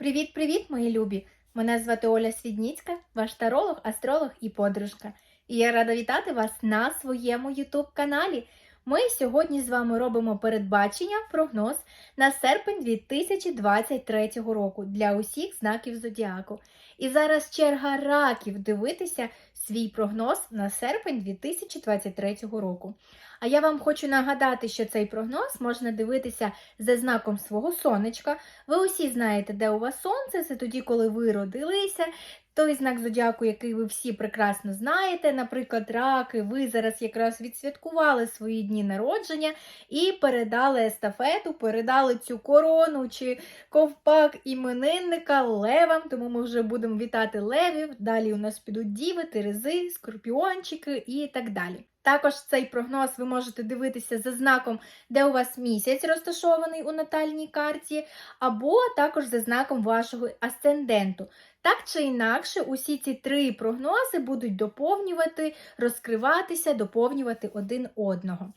Привіт-привіт, мої любі! Мене звати Оля Свідніцька, ваш таролог, астролог і подружка. І я рада вітати вас на своєму YouTube каналі. Ми сьогодні з вами робимо передбачення, прогноз на серпень 2023 року для усіх знаків зодіаку. І зараз черга раків дивитися свій прогноз на серпень 2023 року. А я вам хочу нагадати, що цей прогноз можна дивитися за знаком свого сонечка. Ви усі знаєте, де у вас сонце, це тоді, коли ви родилися. Той знак зодіаку, який ви всі прекрасно знаєте, наприклад, раки, ви зараз якраз відсвяткували свої дні народження і передали естафету, передали цю корону чи ковпак іменинника левам, тому ми вже будемо вітати левів. Далі у нас підуть діви, терези, скорпіончики і так далі. Також цей прогноз ви можете дивитися за знаком, де у вас місяць розташований у натальній карті, або також за знаком вашого асценденту. Так чи інакше, усі ці три прогнози будуть доповнювати, розкриватися, доповнювати один одного.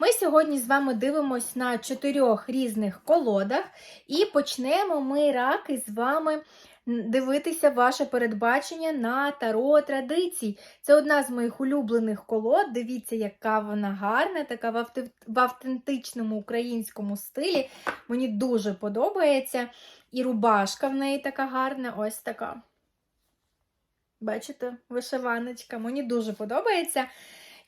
Ми сьогодні з вами дивимось на чотирьох різних колодах, і почнемо ми раки з вами дивитися ваше передбачення на таро традицій. Це одна з моїх улюблених колод. Дивіться, яка вона гарна, така в, автентичному українському стилі. Мені дуже подобається. І рубашка в неї така гарна, ось така. Бачите, вишиваночка. Мені дуже подобається.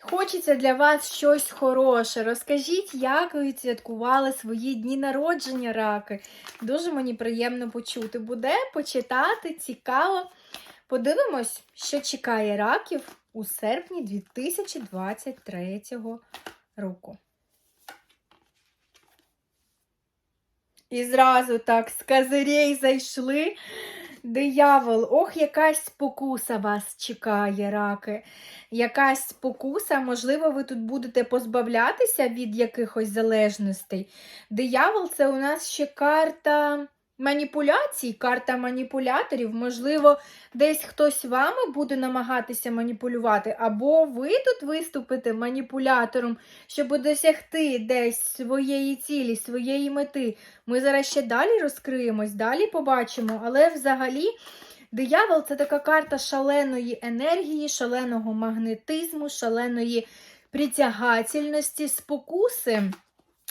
Хочеться для вас щось хороше. Розкажіть, як ви відсвяткували свої дні народження раки. Дуже мені приємно почути буде, почитати, цікаво. Подивимось, що чекає раків у серпні 2023 року. І зразу так з козирей зайшли. Диявол, ох, якась спокуса вас чекає, раки. Якась спокуса, можливо, ви тут будете позбавлятися від якихось залежностей. Диявол це у нас ще карта маніпуляцій, карта маніпуляторів. Можливо, десь хтось вами буде намагатися маніпулювати, або ви тут виступите маніпулятором, щоб досягти десь своєї цілі, своєї мети. Ми зараз ще далі розкриємось, далі побачимо, але взагалі. Диявол це така карта шаленої енергії, шаленого магнетизму, шаленої притягательності, спокуси.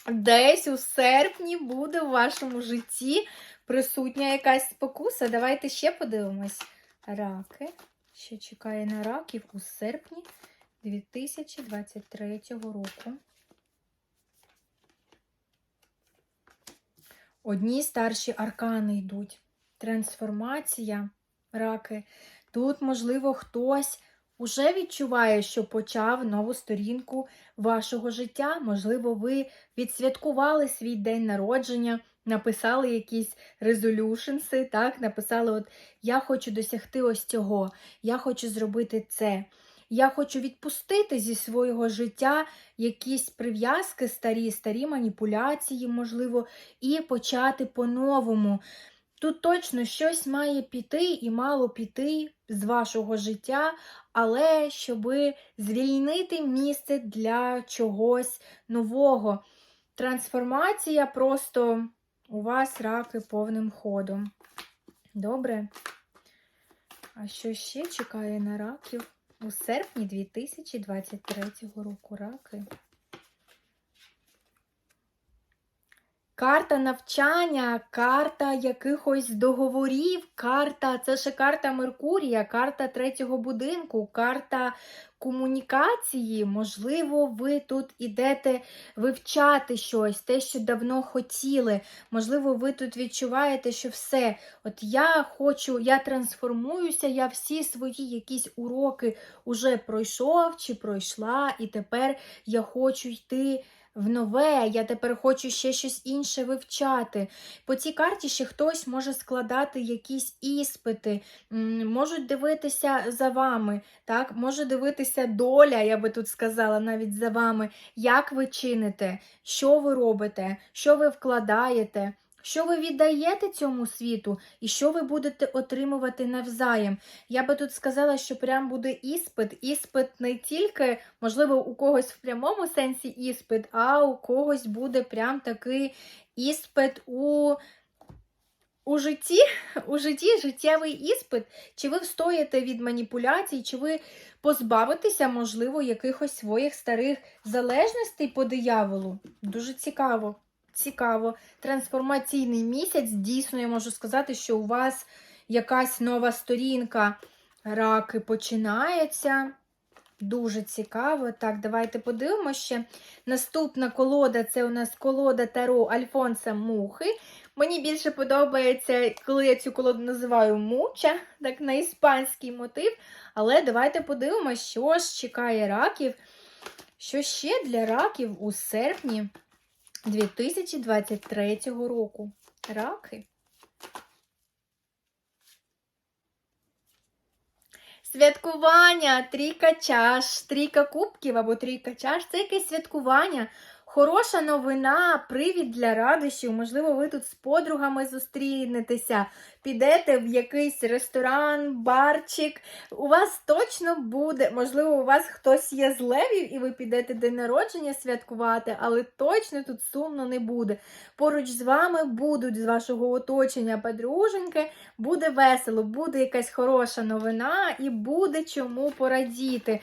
Десь у серпні буде в вашому житті присутня якась спокуса. Давайте ще подивимось. Раки. Що чекає на раків у серпні 2023 року. Одні старші аркани йдуть. Трансформація, раки. Тут, можливо, хтось уже відчуває, що почав нову сторінку вашого життя. Можливо, ви відсвяткували свій день народження, написали якісь резолюшенси, так, написали, от я хочу досягти ось цього, я хочу зробити це. Я хочу відпустити зі свого життя якісь прив'язки, старі, старі маніпуляції, можливо, і почати по-новому. Тут точно щось має піти і мало піти з вашого життя, але щоб звільнити місце для чогось нового. Трансформація просто у вас раки повним ходом. Добре? А що ще чекає на раків у серпні 2023 року раки? Карта навчання, карта якихось договорів, карта, це ще карта Меркурія, карта третього будинку, карта комунікації. Можливо, ви тут ідете вивчати щось, те, що давно хотіли. Можливо, ви тут відчуваєте, що все, от я хочу, я трансформуюся, я всі свої якісь уроки уже пройшов чи пройшла, і тепер я хочу йти в нове, я тепер хочу ще щось інше вивчати. По цій карті ще хтось може складати якісь іспити, можуть дивитися за вами, так? може дивитися доля, я би тут сказала, навіть за вами, як ви чините, що ви робите, що ви вкладаєте. Що ви віддаєте цьому світу, і що ви будете отримувати навзаєм? Я би тут сказала, що прям буде іспит. Іспит не тільки, можливо, у когось в прямому сенсі іспит, а у когось буде прям такий іспит у у житті, у житті життєвий іспит, чи ви встоїте від маніпуляцій, чи ви позбавитеся, можливо, якихось своїх старих залежностей по дияволу. Дуже цікаво. Цікаво. Трансформаційний місяць. Дійсно, я можу сказати, що у вас якась нова сторінка раки починається. Дуже цікаво. Так, давайте подивимося ще. Наступна колода це у нас колода Таро Альфонса Мухи. Мені більше подобається, коли я цю колоду називаю муча, так на іспанський мотив. Але давайте подивимося, що ж чекає раків. Що ще для раків у серпні 2023 року. Раки. Святкування, трійка чаш, трійка кубків або трійка чаш це якесь святкування. Хороша новина, привід для радощів. Можливо, ви тут з подругами зустрінетеся, підете в якийсь ресторан, барчик. У вас точно буде, можливо, у вас хтось є з левів, і ви підете день народження святкувати, але точно тут сумно не буде. Поруч з вами будуть з вашого оточення подруженьки, буде весело, буде якась хороша новина і буде чому порадіти.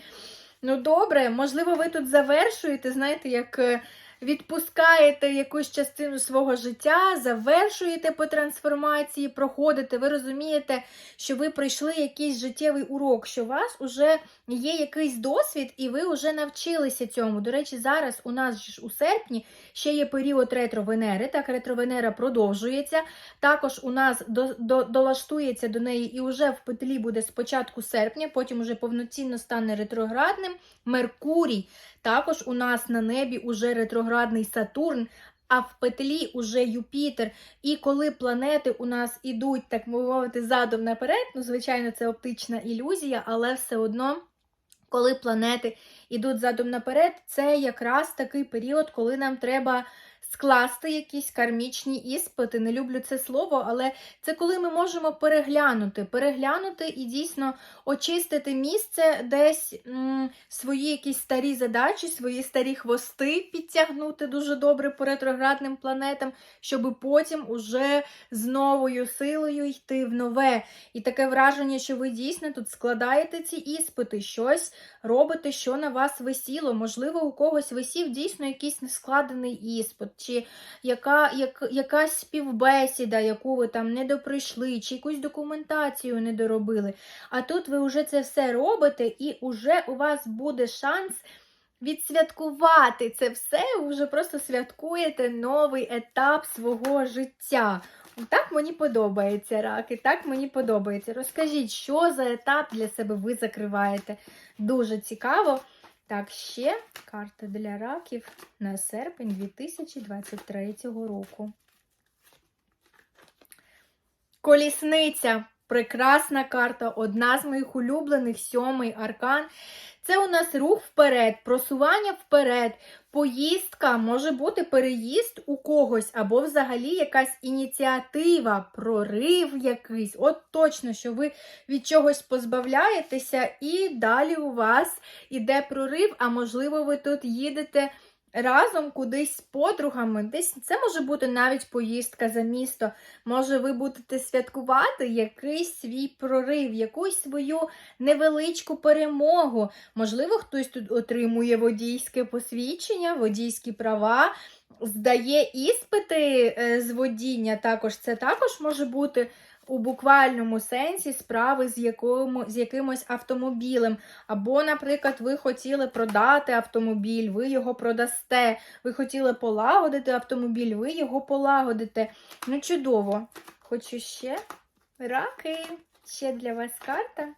Ну, добре, можливо, ви тут завершуєте, знаєте, як е, відпускаєте якусь частину свого життя, завершуєте по трансформації, проходите, ви розумієте, що ви пройшли якийсь життєвий урок, що у вас вже є якийсь досвід, і ви вже навчилися цьому. До речі, зараз у нас ж у серпні ще є період ретро-Венери, так, ретро-Венера продовжується. Також у нас до, до, долаштується до неї і вже в петлі буде з початку серпня, потім уже повноцінно стане ретроградним. Меркурій. Також у нас на небі уже ретроградний Сатурн, а в петлі уже Юпітер. І коли планети у нас ідуть, так мовити, задом наперед, ну, звичайно, це оптична ілюзія, але все одно. Коли планети йдуть задом наперед, це якраз такий період, коли нам треба скласти якісь кармічні іспити. Не люблю це слово, але це коли ми можемо переглянути, переглянути і дійсно очистити місце, десь м, свої якісь старі задачі, свої старі хвости підтягнути дуже добре по ретроградним планетам, щоб потім уже з новою силою йти в нове. І таке враження, що ви дійсно тут складаєте ці іспити, щось робите, що на вас висіло. Можливо, у когось висів дійсно якийсь нескладений іспит, чи яка, як, якась співбесіда, яку ви там не доприйшли, чи якусь документацію не доробили. А тут ви вже це все робите, і вже у вас буде шанс. Відсвяткувати це все, ви вже просто святкуєте новий етап свого життя. Так мені подобається раки, так мені подобається. Розкажіть, що за етап для себе ви закриваєте. Дуже цікаво. Так, ще карта для раків на серпень 2023 року. Колісниця. Прекрасна карта, одна з моїх улюблених, сьомий аркан. Це у нас рух вперед, просування вперед, поїздка, може бути переїзд у когось, або взагалі якась ініціатива, прорив якийсь. От точно, що ви від чогось позбавляєтеся, і далі у вас іде прорив, а можливо, ви тут їдете. Разом кудись з подругами, десь це може бути навіть поїздка за місто. Може, ви будете святкувати якийсь свій прорив, якусь свою невеличку перемогу. Можливо, хтось тут отримує водійське посвідчення, водійські права, здає іспити е, з водіння. Також це також може бути у буквальному сенсі справи з, якому, з якимось автомобілем. Або, наприклад, ви хотіли продати автомобіль, ви його продасте. Ви хотіли полагодити автомобіль, ви його полагодите. Ну, чудово. Хочу ще раки. Ще для вас карта.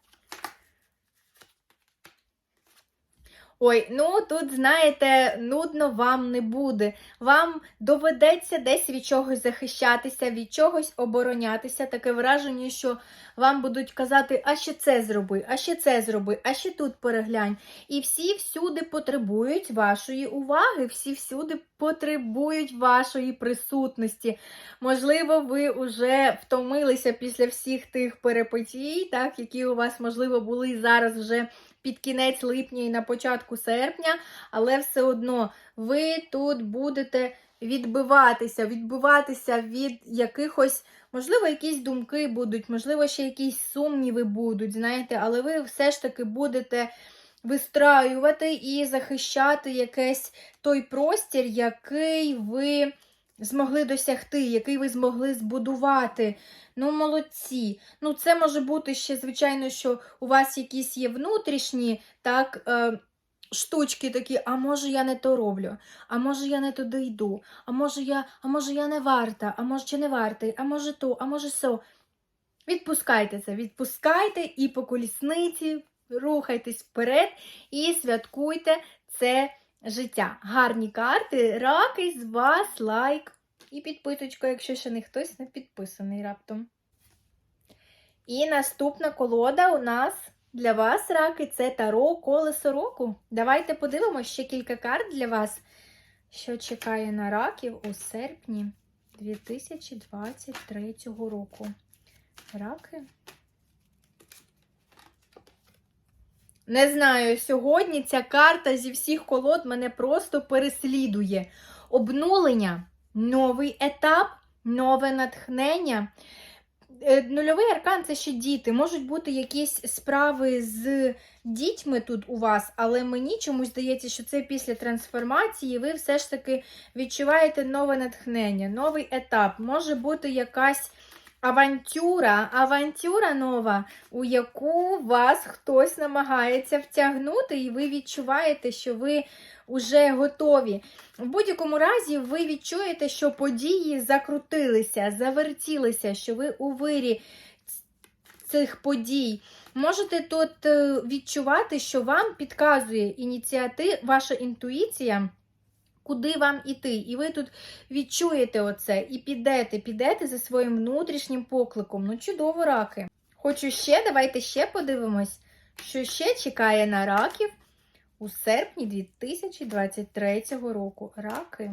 Ой, ну тут, знаєте, нудно вам не буде. Вам доведеться десь від чогось захищатися, від чогось оборонятися. Таке враження, що вам будуть казати, а ще це зроби, а ще це зроби, а ще тут переглянь. І всі всюди потребують вашої уваги, всі всюди потребують вашої присутності. Можливо, ви вже втомилися після всіх тих перепитій, так, які у вас, можливо, були зараз вже під кінець липня і на початку серпня, але все одно ви тут будете відбиватися, відбиватися від якихось, можливо, якісь думки будуть, можливо, ще якісь сумніви будуть, знаєте, але ви все ж таки будете вистраювати і захищати якийсь той простір, який ви змогли досягти, який ви змогли збудувати. Ну, молодці. Ну, це може бути ще, звичайно, що у вас якісь є внутрішні, так. Е, Штучки такі, а може я не то роблю, а може я не туди йду, а може я а може я не варта, а може чи не вартий, а може то, а може со. Відпускайте це, відпускайте і по колісниці рухайтесь вперед і святкуйте це життя. Гарні карти, раки з вас, лайк і підписочка, якщо ще не хтось не підписаний раптом. І наступна колода у нас для вас, раки, це Таро Колесо року. Давайте подивимося ще кілька карт для вас, що чекає на раків у серпні 2023 року. Раки. Не знаю, сьогодні ця карта зі всіх колод мене просто переслідує. Обнулення, новий етап, нове натхнення. Е, Нульовий аркан це ще діти. Можуть бути якісь справи з дітьми тут у вас, але мені чомусь здається, що це після трансформації ви все ж таки відчуваєте нове натхнення, новий етап. Може бути якась авантюра, авантюра нова, у яку вас хтось намагається втягнути, і ви відчуваєте, що ви вже готові. В будь-якому разі, ви відчуєте, що події закрутилися, завертілися, що ви у вирі цих подій. Можете тут е, відчувати, що вам підказує ініціатив, ваша інтуїція куди вам іти. І ви тут відчуєте оце і підете, підете за своїм внутрішнім покликом. Ну, чудово, раки. Хочу ще, давайте ще подивимось, що ще чекає на раків у серпні 2023 року. Раки.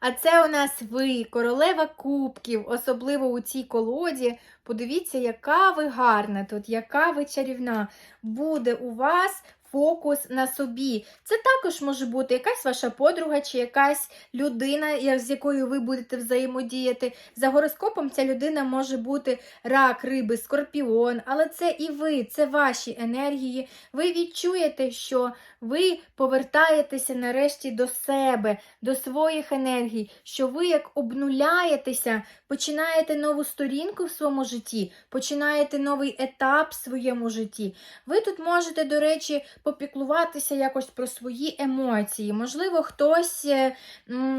А це у нас ви, королева кубків, особливо у цій колоді. Подивіться, яка ви гарна тут, яка ви чарівна. Буде у вас фокус на собі. Це також може бути якась ваша подруга чи якась людина, з якою ви будете взаємодіяти. За гороскопом ця людина може бути рак, риби, скорпіон, але це і ви, це ваші енергії. Ви відчуєте, що ви повертаєтеся нарешті до себе, до своїх енергій, що ви як обнуляєтеся, починаєте нову сторінку в своєму житті, починаєте новий етап в своєму житті. Ви тут можете, до речі, попіклуватися якось про свої емоції. Можливо, хтось е,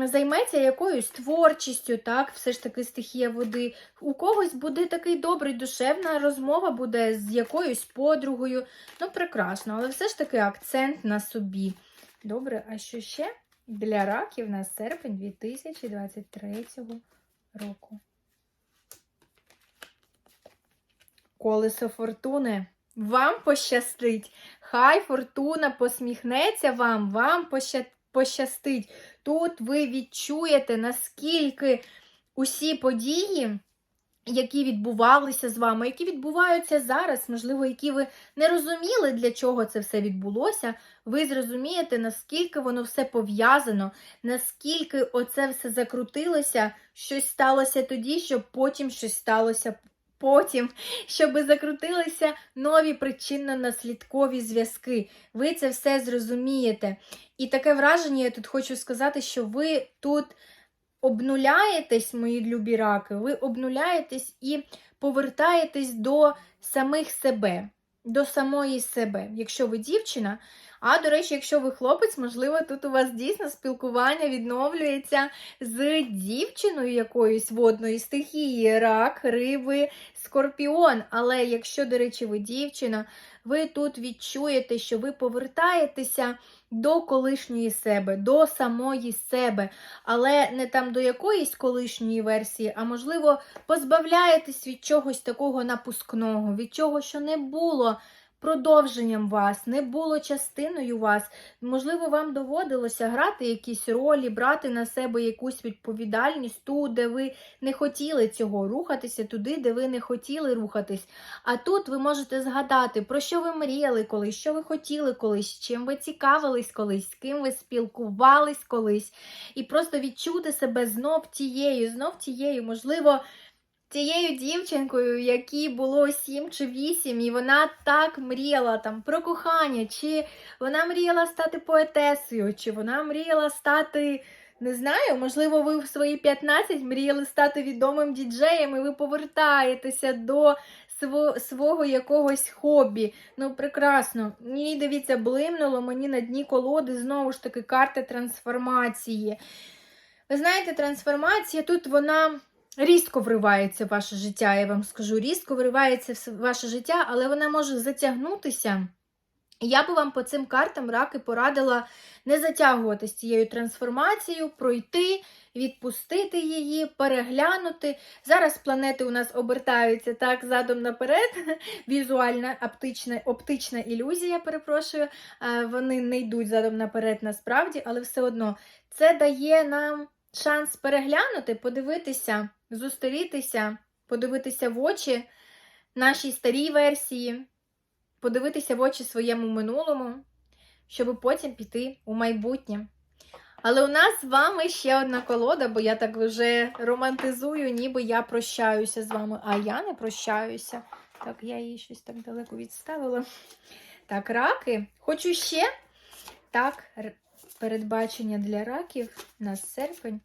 займеться якоюсь творчістю, так, все ж таки стихія води. У когось буде такий добрий душевна розмова буде з якоюсь подругою. Ну, прекрасно, але все ж таки акцент на собі. Добре, а що ще для раків на серпень 2023 року? Колесо фортуни. Вам пощастить. Хай фортуна посміхнеться вам, вам поща- пощастить. Тут ви відчуєте, наскільки усі події, які відбувалися з вами, які відбуваються зараз, можливо, які ви не розуміли, для чого це все відбулося, ви зрозумієте, наскільки воно все пов'язано, наскільки оце все закрутилося, щось сталося тоді, щоб потім щось сталося потім, щоб закрутилися нові причинно-наслідкові зв'язки. Ви це все зрозумієте. І таке враження, я тут хочу сказати, що ви тут обнуляєтесь, мої любі раки, ви обнуляєтесь і повертаєтесь до самих себе, до самої себе. Якщо ви дівчина, а, до речі, якщо ви хлопець, можливо, тут у вас дійсно спілкування відновлюється з дівчиною якоюсь водної стихії, рак, риби, скорпіон. Але якщо, до речі, ви дівчина, ви тут відчуєте, що ви повертаєтеся до колишньої себе, до самої себе, але не там до якоїсь колишньої версії, а можливо, позбавляєтесь від чогось такого напускного, від чого, що не було продовженням вас, не було частиною вас. Можливо, вам доводилося грати якісь ролі, брати на себе якусь відповідальність ту, де ви не хотіли цього, рухатися туди, де ви не хотіли рухатись. А тут ви можете згадати, про що ви мріяли колись, що ви хотіли колись, чим ви цікавились колись, з ким ви спілкувались колись, і просто відчути себе знов тією, знов тією, можливо. Тією дівчинкою, якій було 7 чи 8, і вона так мріяла там про кохання, чи вона мріяла стати поетесою, чи вона мріяла стати, не знаю, можливо, ви в свої 15 мріяли стати відомим діджеєм, і ви повертаєтеся до сво- свого якогось хобі. Ну, прекрасно. Ні, дивіться, блимнуло мені на дні колоди знову ж таки карта трансформації. Ви знаєте, трансформація тут вона. Різко вривається в ваше життя, я вам скажу, різко вривається в ваше життя, але вона може затягнутися. Я би вам по цим картам раки порадила не затягувати з цією трансформацією, пройти, відпустити її, переглянути. Зараз планети у нас обертаються так задом наперед. Візуальна оптична, оптична ілюзія, перепрошую. Вони не йдуть задом наперед насправді, але все одно це дає нам шанс переглянути, подивитися, зустрітися, подивитися в очі нашій старій версії, подивитися в очі своєму минулому, щоб потім піти у майбутнє. Але у нас з вами ще одна колода, бо я так вже романтизую, ніби я прощаюся з вами, а я не прощаюся. Так, я її щось так далеко відставила. Так, раки. Хочу ще. Так, передбачення для раків на серпень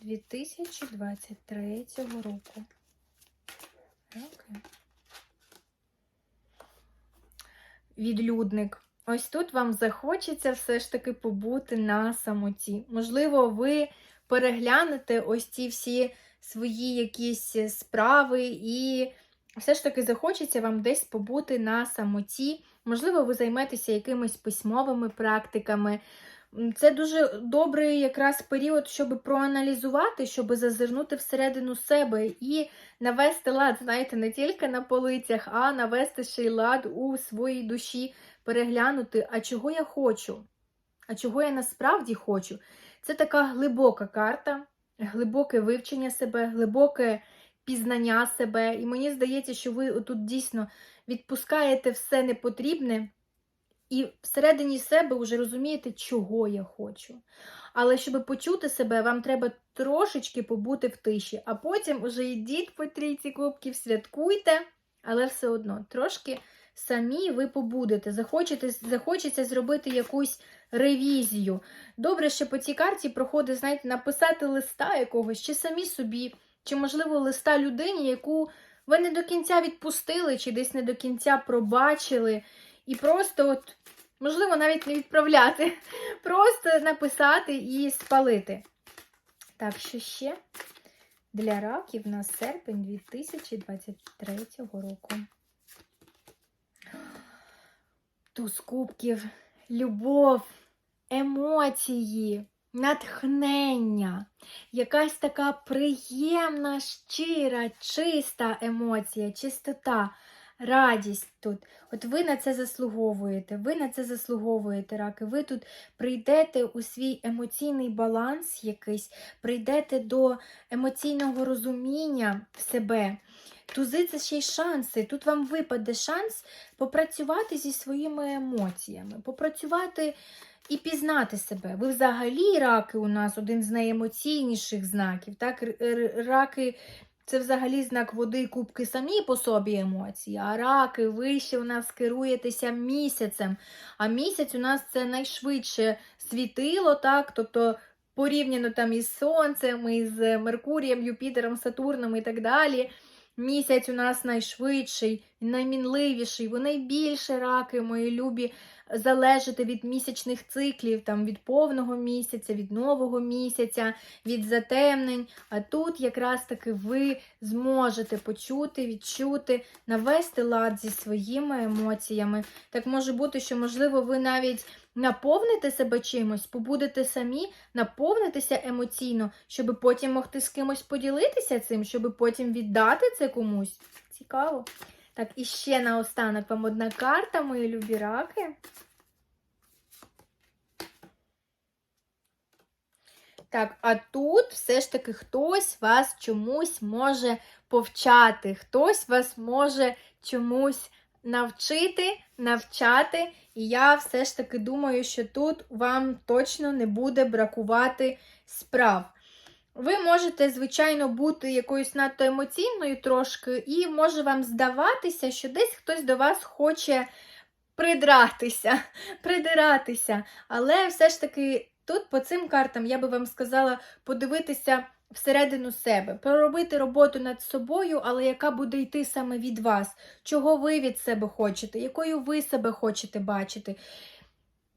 2023 року. Раки. Відлюдник. Ось тут вам захочеться все ж таки побути на самоті. Можливо, ви переглянете ось ці всі свої якісь справи, і все ж таки захочеться вам десь побути на самоті. Можливо, ви займетеся якимись письмовими практиками. Це дуже добрий якраз період, щоб проаналізувати, щоб зазирнути всередину себе і навести лад, знаєте, не тільки на полицях, а навести ще й лад у своїй душі, переглянути, а чого я хочу, а чого я насправді хочу. Це така глибока карта, глибоке вивчення себе, глибоке пізнання себе. І мені здається, що ви тут дійсно відпускаєте все непотрібне. І всередині себе вже розумієте, чого я хочу. Але щоб почути себе, вам треба трошечки побути в тиші, а потім уже йдіть по трійці кубків, святкуйте, але все одно трошки самі ви побудете. Захочете, захочеться зробити якусь ревізію. Добре, що по цій карті проходить, знаєте, написати листа якогось, чи самі собі, чи, можливо, листа людині, яку ви не до кінця відпустили, чи десь не до кінця пробачили. І просто, от, можливо, навіть не відправляти, просто написати і спалити. Так, що ще для раків на серпень 2023 року. Туз кубків, любов, емоції, натхнення, якась така приємна, щира, чиста емоція, чистота, радість тут. От ви на це заслуговуєте, ви на це заслуговуєте, раки. Ви тут прийдете у свій емоційний баланс якийсь, прийдете до емоційного розуміння себе. Тузи це ще й шанси. Тут вам випаде шанс попрацювати зі своїми емоціями, попрацювати і пізнати себе. Ви взагалі раки у нас один з найемоційніших знаків. Так? Раки це взагалі знак води, кубки самі по собі емоції, а раки ви ще у нас керуєтеся місяцем. А місяць у нас це найшвидше світило, так? тобто порівняно там із Сонцем, із Меркурієм, Юпітером, Сатурном і так далі. Місяць у нас найшвидший, наймінливіший, ви найбільше раки, мої любі, залежите від місячних циклів, там від повного місяця, від нового місяця, від затемнень. А тут якраз таки ви зможете почути, відчути, навести лад зі своїми емоціями. Так може бути, що, можливо, ви навіть наповните себе чимось, побудете самі, наповнитеся емоційно, щоб потім могти з кимось поділитися цим, щоб потім віддати це комусь. Цікаво. Так, і ще наостанок вам одна карта, мої любі раки. Так, а тут все ж таки хтось вас чомусь може повчати, хтось вас може чомусь навчити, навчати. І я все ж таки думаю, що тут вам точно не буде бракувати справ. Ви можете, звичайно, бути якоюсь надто емоційною трошки, і може вам здаватися, що десь хтось до вас хоче придратися, придиратися. Але все ж таки тут по цим картам я би вам сказала подивитися всередину себе, проробити роботу над собою, але яка буде йти саме від вас, чого ви від себе хочете, якою ви себе хочете бачити.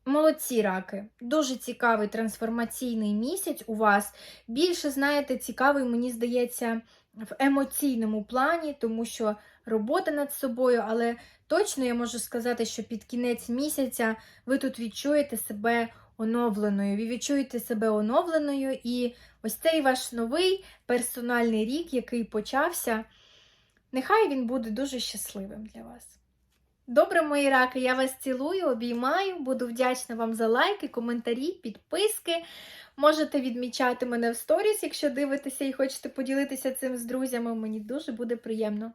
Молодці раки, дуже цікавий трансформаційний місяць у вас. Більше, знаєте, цікавий, мені здається, в емоційному плані, тому що робота над собою, але точно я можу сказати, що під кінець місяця ви тут відчуєте себе оновленою. Ви відчуєте себе оновленою, і ось цей ваш новий персональний рік, який почався, нехай він буде дуже щасливим для вас. Добре, мої раки, я вас цілую, обіймаю, буду вдячна вам за лайки, коментарі, підписки. Можете відмічати мене в сторіс, якщо дивитеся і хочете поділитися цим з друзями. Мені дуже буде приємно.